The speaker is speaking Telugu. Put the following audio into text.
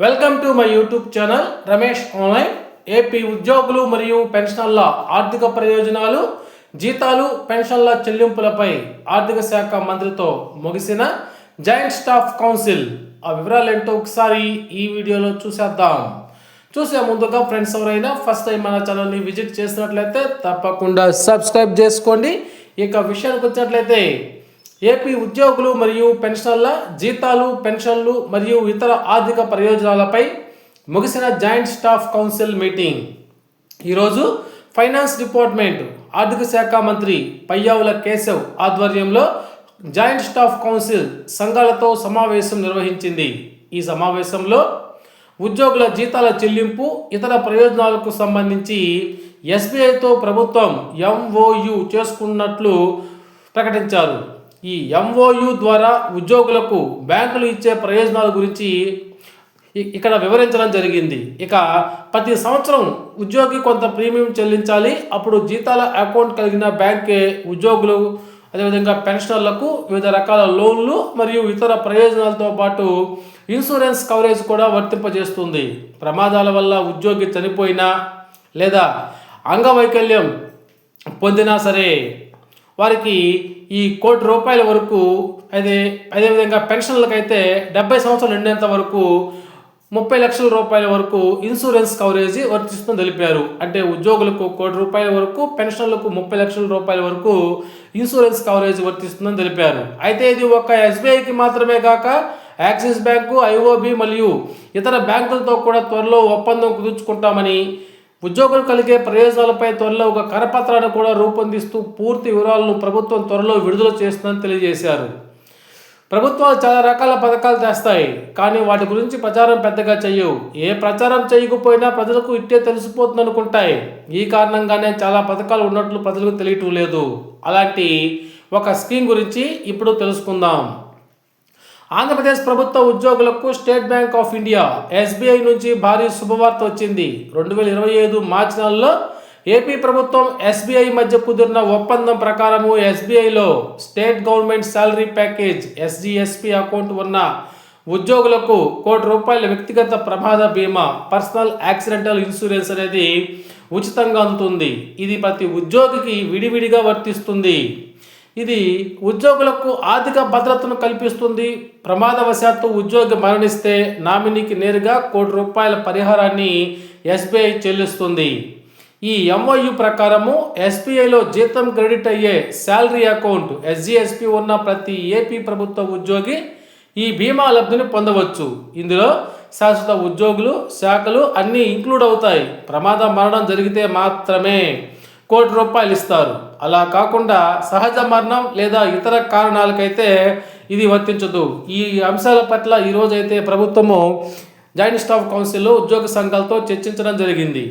Welcome to my YouTube channel Ramesh online AP ఉద్యోగులు మరియు పెన్షనర్ల ఆర్థిక ప్రయోజనాలు జీతాలు పెన్షన్ల చెల్లింపులపై ఆర్థిక శాఖ మంత్రితో ముగిసిన జాయింట్ స్టాఫ్ కౌన్సిల్ ఆ వివరాలు ఏంటో ఒకసారి ఈ వీడియోలో చూసేద్దాం. చూసే ముందుగా ఫ్రెండ్స్ ఎవరైనా ఫస్ట్ టైం మన ఛానల్ని విజిట్ చేసినట్లయితే తప్పకుండా సబ్స్క్రైబ్ చేసుకోండి. ఇక విషయానికి వచ్చినట్లయితే ఏపీ ఉద్యోగులు మరియు పెన్షనర్ల జీతాలు పెన్షన్లు మరియు ఇతర ఆర్థిక ప్రయోజనాలపై ముగిసిన జాయింట్ స్టాఫ్ కౌన్సిల్ మీటింగ్. ఈరోజు ఫైనాన్స్ డిపార్ట్మెంట్ ఆర్థిక శాఖ మంత్రి పయ్యావుల కేశవ్ ఆధ్వర్యంలో జాయింట్ స్టాఫ్ కౌన్సిల్ సంఘాలతో సమావేశం నిర్వహించింది. ఈ సమావేశంలో ఉద్యోగుల జీతాల చెల్లింపు ఇతర ప్రయోజనాలకు సంబంధించి ఎస్బీఐతో ప్రభుత్వం ఎంఓయు చేసుకున్నట్లు ప్రకటించారు. ఈ ఎంఓయు ద్వారా ఉద్యోగులకు బ్యాంకులు ఇచ్చే ప్రయోజనాల గురించి ఇక్కడ వివరించడం జరిగింది. ఇక ప్రతి సంవత్సరం ఉద్యోగి కొంత ప్రీమియం చెల్లించాలి. అప్పుడు జీతాల అకౌంట్ కలిగిన బ్యాంకే ఉద్యోగులు అదేవిధంగా పెన్షనర్లకు వివిధ రకాల లోన్లు మరియు ఇతర ప్రయోజనాలతో పాటు ఇన్సూరెన్స్ కవరేజ్ కూడా వర్తింపజేస్తుంది. ప్రమాదాల వల్ల ఉద్యోగి చనిపోయినా లేదా అంగవైకల్యం పొందినా సరే వారికి ఈ కోటి రూపాయల వరకు అదే అదేవిధంగా పెన్షన్లకు అయితే డెబ్బై సంవత్సరాలు నిండేంత వరకు ముప్పై లక్షల రూపాయల వరకు ఇన్సూరెన్స్ కవరేజీ వర్తిస్తుందని తెలిపారు. అంటే ఉద్యోగులకు కోటి రూపాయల వరకు పెన్షన్లకు ముప్పై లక్షల రూపాయల వరకు ఇన్సూరెన్స్ కవరేజ్ వర్తిస్తుందని తెలిపారు. అయితే ఇది ఒక ఎస్బీఐకి మాత్రమే కాక యాక్సిస్ బ్యాంకు ఐఓబి మరియు ఇతర బ్యాంకులతో కూడా త్వరలో ఒప్పందం కుదుర్చుకుంటామని ఉద్యోగులు కలిగే ప్రయోజనాలపై త్వరలో ఒక కరపత్రాన్ని కూడా రూపొందిస్తూ పూర్తి వివరాలను ప్రభుత్వం త్వరలో విడుదల చేస్తుందని తెలియజేశారు. ప్రభుత్వాలు చాలా రకాల పథకాలు చేస్తాయి కానీ వాటి గురించి ప్రచారం పెద్దగా చేయవు ఏ ప్రచారం చేయకపోయినా ప్రజలకు ఇట్టే తెలిసిపోతుంది అనుకుంటాయి ఈ కారణంగానే చాలా పథకాలు ఉన్నట్లు ప్రజలకు తెలియటం లేదు. అలాంటి ఒక స్కీమ్ గురించి ఇప్పుడు తెలుసుకుందాం. ఆంధ్రప్రదేశ్ ప్రభుత్వ ఉద్యోగులకు State Bank of India SBI నుంచి భారీ శుభవార్త వచ్చింది. రెండు వేల ఇరవై ఐదు మార్చి నెలలో ఏపీ ప్రభుత్వం ఎస్బీఐ మధ్య కుదిరిన ఒప్పందం ప్రకారము ఎస్బీఐలో state government salary package SGSP account ఉన్న ఉద్యోగులకు కోటి రూపాయల వ్యక్తిగత ప్రమాద బీమా పర్సనల్ యాక్సిడెంటల్ ఇన్సూరెన్స్ అనేది ఉచితంగా అందుతుంది. ఇది ప్రతి ఉద్యోగికి విడివిడిగా వర్తిస్తుంది. ఇది ఉద్యోగులకు ఆర్థిక భద్రతను కల్పిస్తుంది. ప్రమాదవశాత్తు ఉద్యోగి మరణిస్తే నామినీకి నేరుగా కోటి రూపాయల పరిహారాన్ని ఎస్బీఐ చెల్లిస్తుంది. ఈ ఎంఓయు ప్రకారము ఎస్బీఐలో జీతం క్రెడిట్ అయ్యే శాలరీ అకౌంట్ ఎస్జిఎస్పి ఉన్న ప్రతి ఏపీ ప్రభుత్వ ఉద్యోగి ఈ బీమా లబ్ధిని పొందవచ్చు. ఇందులో శాశ్వత ఉద్యోగులు శాఖలు అన్నీ ఇంక్లూడ్ అవుతాయి. ప్రమాద మరణం జరిగితే మాత్రమే. కోటి రూపాయలు ఇస్తారు. అలా కాకుండా సహజ మరణం లేదా ఇతర కారణాలకైతే ఇది వర్తించదు. ఈ అంశాల పట్ల ఈరోజైతే ప్రభుత్వము జాయింట్ స్టాఫ్ కౌన్సిల్లో ఉద్యోగ సంఘాలతో చర్చించడం జరిగింది.